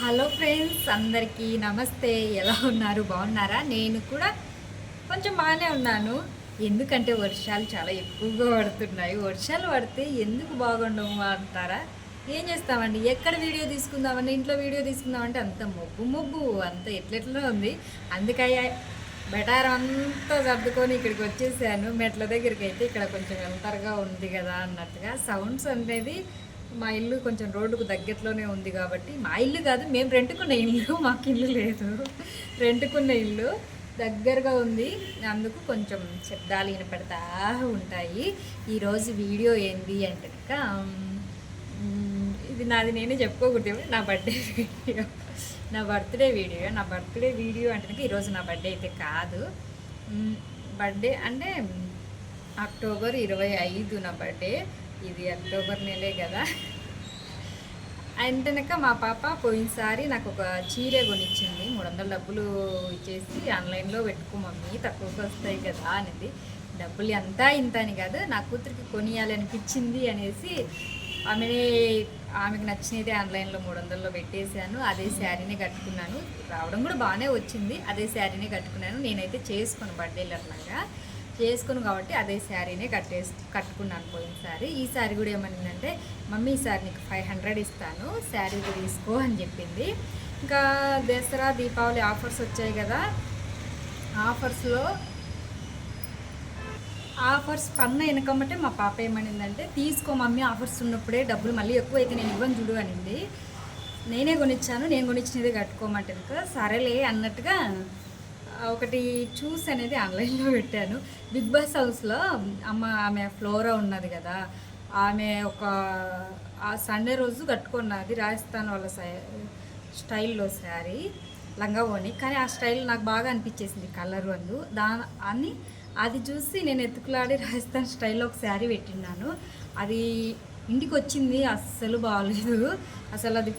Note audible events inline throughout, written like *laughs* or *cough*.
Hello friends అందరికీ నమస్తే. ఎలా ఉన్నారు? బాగున్నారా? నేను కూడా కొంచెం బాగానే ఉన్నాను. ఎందుకంటే వర్షాలు చాలా ఎక్కువగా పడుతున్నాయి. వర్షాలు పడితే ఎందుకు బాగుండవు అంటారా? ఏం చేస్తామండి? ఎక్కడ వీడియో తీసుకుందామని ఇంట్లో వీడియో తీసుకుందామంటే అంత మొబ్బు మొబ్బు అంత ఎట్లెట్లో ఉంది? అందుకయ్యా బెటార్ అంతా సర్దుకొని ఇక్కడికి వచ్చేసాను. మెట్ల దగ్గరికి అయితే ఇక్కడ కొంచెం వెళ్తారుగా ఉంది కదా అన్నట్టుగా. సౌండ్స్ అనేది మా ఇల్లు కొంచెం రోడ్డుకు దగ్గరలోనే ఉంది కాబట్టి మా ఇల్లు కాదు మేము రెంటుకున్న ఇల్లు *laughs* మాకు ఇల్లు లేదు. రెంటుకున్న ఇల్లు దగ్గరగా ఉంది. అందుకు కొంచెం శబ్దాలు వినపడతా ఉంటాయి. ఈరోజు వీడియో ఏంది అంటే కనుక, ఇది నాది నేనే చెప్పుకోకూడదు నా బర్త్డే వీడియో. నా బర్త్డే వీడియో నా బర్త్డే వీడియో అంటే ఈరోజు నా బర్త్డే అయితే కాదు. బర్త్డే అంటే అక్టోబర్ ఇరవై ఐదు నా బర్త్డే. ఇది అక్టోబర్ నెలే కదా. అంటనక మా పాప పోయినసారి నాకు ఒక చీర కొనిచ్చింది. మూడు వందల డబ్బులు ఇచ్చేసి ఆన్లైన్లో పెట్టుకో మమ్మీ తక్కువకి వస్తాయి కదా అనేది. డబ్బులు ఎంత ఇంత అని కాదు నా కూతురికి కొనియాలి అనిపించింది అనేసి ఆమె ఆమెకు నచ్చినది ఆన్లైన్లో మూడు వందల్లో పెట్టేశాను. అదే శారీనే కట్టుకున్నాను. రావడం కూడా బాగానే వచ్చింది. అదే శారీనే కట్టుకున్నాను. నేనైతే చేసుకుని బర్త్డేలు అట్లాగా చేసుకుని కాబట్టి అదే శారీనే కట్టేసి కట్టుకున్నాను పోయిన శారీ ఈ శారీ కూడా ఏమనిందంటే మమ్మీ ఈ శారీ నీకు ఫైవ్ హండ్రెడ్ ఇస్తాను శారీ తీసుకో అని చెప్పింది. ఇంకా దసరా దీపావళి ఆఫర్స్ వచ్చాయి కదా. ఆఫర్స్లో ఆఫర్స్ పన్న వెనకమ్మటే మా పాప ఏమనిందంటే తీసుకో మమ్మీ ఆఫర్స్ ఉన్నప్పుడే డబ్బులు మళ్ళీ ఎక్కువ అయితే నేను ఇవ్వను చూడు అనింది. నేనే కొనిచ్చాను నేను కొనిచ్చినదే కట్టుకోమంటే సరేలే అన్నట్టుగా ఒకటి చూస్ అనేది ఆన్లైన్లో పెట్టాను. బిగ్ బాస్ హౌస్లో అమ్మ ఆమె ఫ్లోరా ఉన్నది కదా ఆమె ఒక ఆ సండే రోజు కట్టుకున్నది రాజస్థాన్ వాళ్ళ సై- స్టైల్లో శారీ లంగా కానీ ఆ స్టైల్ నాకు బాగా అనిపించేసింది కలర్ అందు. దా అని అది చూసి నేను ఎత్తుకులాడి రాజస్థాన్ స్టైల్లో ఒక శారీ పెట్టినాను అది ఇంటికి వచ్చింది అస్సలు బాగలేదు అసలు అది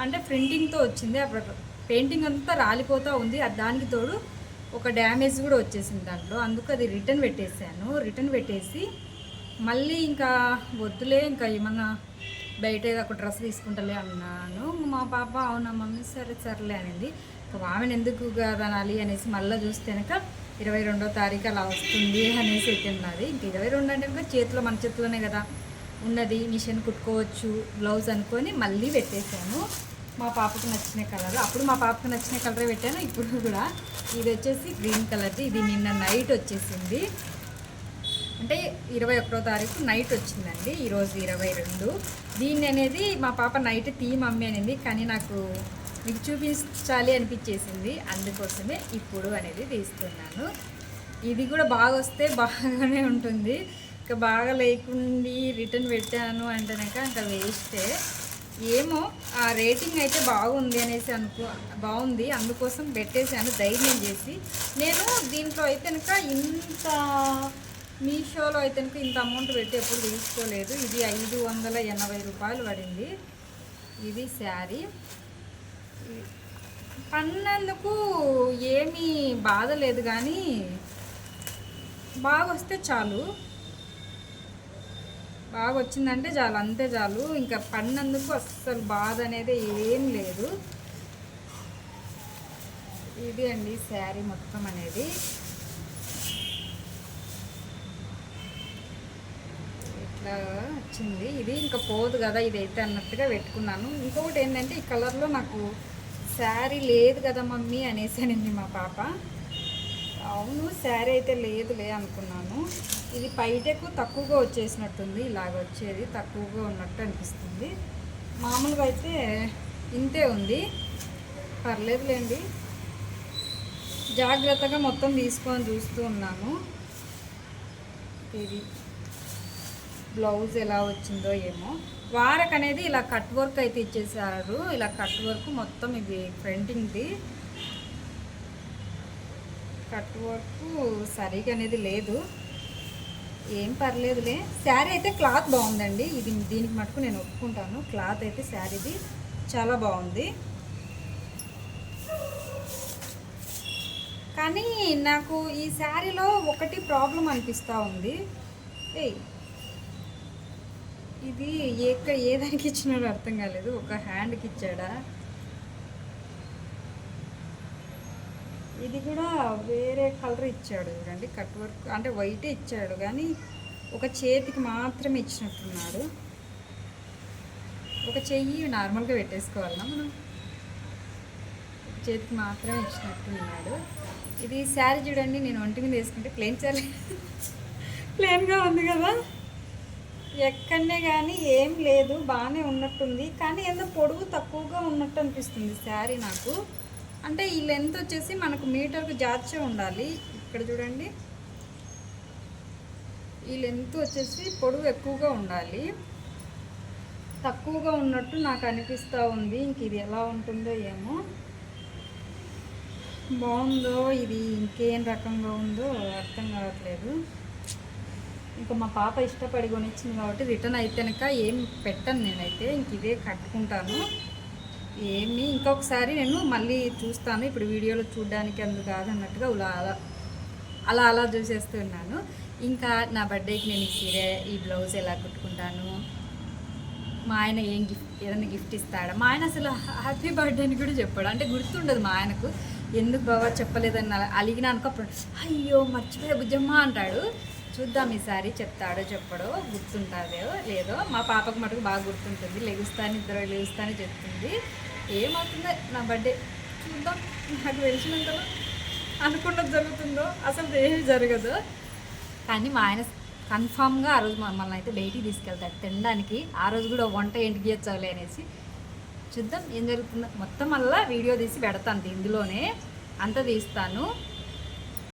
అంటే ప్రింటింగ్తో వచ్చింది. అప్పుడు పెయింటింగ్ అంతా రాలిపోతూ ఉంది. అది దానికి తోడు ఒక డ్యామేజ్ కూడా వచ్చేసింది దాంట్లో. అందుకు అది రిటర్న్ పెట్టేశాను. రిటర్న్ పెట్టేసి మళ్ళీ ఇంకా వద్దులే ఇంకా ఏమన్నా బయట ఒక డ్రెస్ తీసుకుంటలే అన్నాను. మా పాప అవునా మమ్మీ? సరే సర్లే అనింది. ఆమెను ఎందుకు కదనాలి అనేసి మళ్ళీ చూస్తేనక ఇరవై రెండో తారీఖు అలా వస్తుంది అనేసి అయితే ఉన్నది ఇంక ఇరవై రెండు అంటే ఇంకా చేతిలో మన చేతిలోనే కదా ఉన్నది. మిషన్ కుట్టుకోవచ్చు బ్లౌజ్ అనుకొని మళ్ళీ పెట్టేశాను. మా పాపకు నచ్చిన కలర్. అప్పుడు మా పాపకు నచ్చిన కలరే పెట్టాను ఇప్పుడు కూడా. ఇది వచ్చేసి గ్రీన్ కలర్ది. ఇది నిన్న నైట్ వచ్చేసింది. అంటే ఇరవై ఒకటో తారీఖు నైట్ వచ్చిందండి ఈరోజు ఇరవై రెండు. దీన్ని అనేది మా పాప నైట్ తీ మమ్మీ అనింది కానీ నాకు మీకు చూపించాలి అనిపించేసింది. అందుకోసమే ఇప్పుడు అనేది తీస్తున్నాను. ఇది కూడా బాగా వస్తే బాగానే ఉంటుంది. ఇంకా బాగా లేకుండి రిటర్న్ పెట్టాను అంటేనాక ఇంకా వేస్టే. ఏమో ఆ రేటింగ్ అయితే బాగుంది అనేసి అనుకో బాగుంది. అందుకోసం పెట్టేశాను ధైర్యం చేసి. నేను దీంట్లో అయితే కనుక ఇంత మీషోలో అయితే కనుక ఇంత అమౌంట్ పెట్టి ఎప్పుడు తీసుకోలేదు. ఇది ఐదు వందల ఎనభై రూపాయలు పడింది. ఇది శారీ. పన్నందుకు ఏమీ బాధ లేదు కానీ బాగా వస్తే చాలు. బాగా వచ్చిందంటే చాలు అంతే చాలు. ఇంకా పడినందుకు అస్సలు బాధ అనేది ఏం లేదు. ఇది అండి శారీ మొత్తం అనేది. ఇట్లా వచ్చింది. ఇది ఇంకా పోదు కదా ఇదైతే అన్నట్టుగా పెట్టుకున్నాను. ఇంకొకటి ఏంటంటే ఈ కలర్లో నాకు శారీ లేదు కదా మమ్మీ అనేసి అనింది మా పాప. అవును శారీ అయితే లేదులే అనుకున్నాను. ఇది బయటకు తక్కువగా వచ్చేసినట్టుంది. ఇలాగ వచ్చేది తక్కువగా ఉన్నట్టు అనిపిస్తుంది. మామూలుగా అయితే ఇంతే ఉంది. పర్లేదులేండి. జాగ్రత్తగా మొత్తం తీసుకొని చూస్తూ ఉన్నాను. ఇది బ్లౌజ్ ఎలా వచ్చిందో ఏమో. వారకు అనేది ఇలా కట్ వర్క్ అయితే ఇచ్చేసారు ఇలా కట్ వర్క్ మొత్తం ఇది ప్రింటింగ్ది. కట్ వర్క్ సరిగా అనేది లేదు. ఏం పర్లేదులే. శారీ అయితే క్లాత్ బాగుందండి. ఇది దీనికి మటుకు నేను ఒప్పుకుంటాను. క్లాత్ అయితే శారీది చాలా బాగుంది. కానీ నాకు ఈ శారీలో ఒకటి ప్రాబ్లం అనిపిస్తూ ఉంది. ఏయ్ ఇది ఏ దానికి ఇచ్చినాడో అర్థం కాలేదు. ఒక హ్యాండ్కి ఇచ్చాడా? ఇది కూడా వేరే కలర్ ఇచ్చాడు చూడండి కట్ వర్క్ అంటే వైటే ఇచ్చాడు కానీ ఒక చేతికి మాత్రమే ఇచ్చినట్టున్నాడు. ఒక చెయ్యి నార్మల్గా పెట్టేసుకోవాలన్నా మనం. ఒక చేతికి మాత్రమే ఇచ్చినట్టున్నాడు. ఇది శారీ చూడండి నేను ఒంటి మీద వేసుకుంటే ప్లెయిన్ శారీ. ప్లెయిన్గా ఉంది కదా. ఎక్కడనే కానీ ఏం లేదు బాగానే ఉన్నట్టుంది. కానీ ఏదో పొడుగు తక్కువగా ఉన్నట్టు అనిపిస్తుంది శారీ నాకు. అంటే ఈ లెంత్ వచ్చేసి మనకు మీటర్కు జాచే ఉండాలి. ఇక్కడ చూడండి. ఈ లెంత్ వచ్చేసి పొడవు ఎక్కువగా ఉండాలి. తక్కువగా ఉన్నట్టు నాకు అనిపిస్తూ ఉంది. ఇంక ఇది ఎలా ఉంటుందో ఏమో. బాగుందో ఇది ఇంకేం రకంగా ఉందో అర్థం కావట్లేదు. ఇంకా మా పాప ఇష్టపడి కొనిచ్చింది కాబట్టి రిటర్న్ అయితేనక ఏం పెట్టను నేనైతే. ఇంక ఇదే కట్టుకుంటాను. ఏమి ఇంకొకసారి నేను మళ్ళీ చూస్తాను. ఇప్పుడు వీడియోలో చూడడానికి అందు కాదన్నట్టుగా అలా అలా అలా అలా చూసేస్తున్నాను ఇంకా నా బర్త్డేకి నేను ఈ సీరే ఈ బ్లౌజ్ ఎలా కుట్టుకుంటాను? మా ఆయన ఏం గిఫ్ట్ ఏదైనా గిఫ్ట్ ఇస్తాడా? మా ఆయన అసలు హ్యాపీ బర్త్డే అని కూడా చెప్పాడు. అంటే గుర్తుండదు మా ఆయనకు. ఎందుకు బాబా చెప్పలేదని అలా అలిగినా అనుకో అప్పుడు అయ్యో మర్చిపోయా బుజ్జమ్మ అంటాడు. చూద్దాం ఈసారి చెప్తాడో చెప్పడో గుర్తుంటుందో లేదో. మా పాపకు మటుకు బాగా గుర్తుంటుంది. లెగుస్తాను ఇద్దరు లెగుస్తాను చెప్తుంది. ఏమవుతుందో నా బర్త్డే చూద్దాం. నాకు తెలిసినంతలో అనుకున్నది జరుగుతుందో అసలు ఏమి జరగదు. కానీ మా ఆయన కన్ఫామ్గా ఆ రోజు మమ్మల్ని అయితే బయటికి తీసుకెళ్తాడు. తినడానికి ఆ రోజు కూడా వంట ఇంటికి చేయొచ్చావులే అనేసి. చూద్దాం ఏం జరుగుతుందో. మొత్తం మళ్ళీ వీడియో తీసి పెడతాను ఇందులోనే. అంత తీస్తాను.